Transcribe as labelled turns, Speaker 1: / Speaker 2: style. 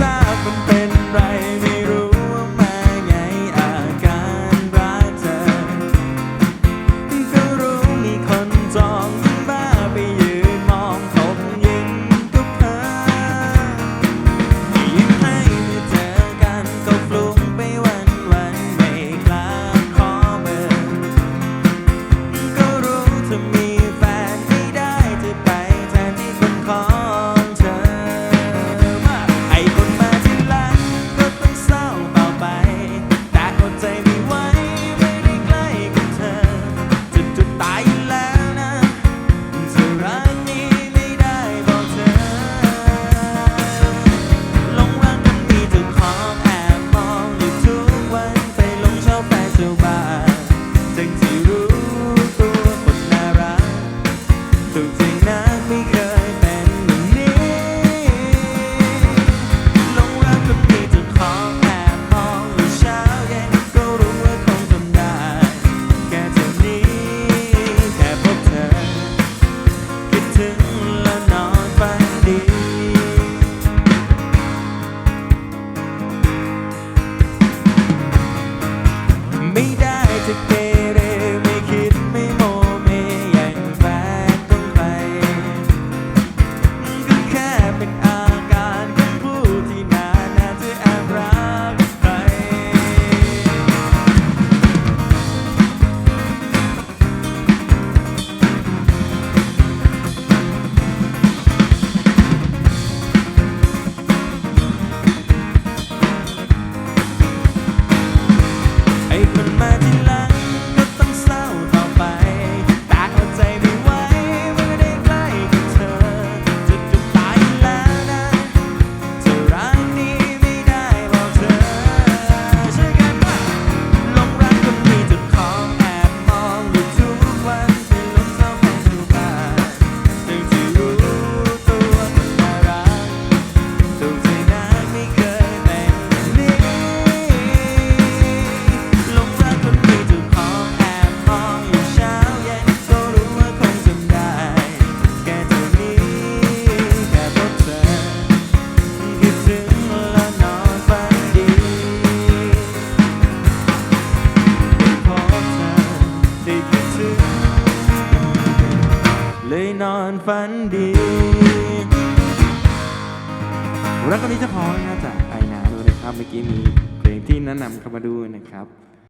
Speaker 1: life and pain. เจ้าบ้านทั้งที่รู้ตัวคนน่ารักถูกจริ to. เลยนอนฝันดี แล้วก็นี้จะพอนะจ๊ะไปนะ
Speaker 2: ดูนะครับ เมื่อกี้มีเพลงที่แนะนำเข้ามาดูนะครับ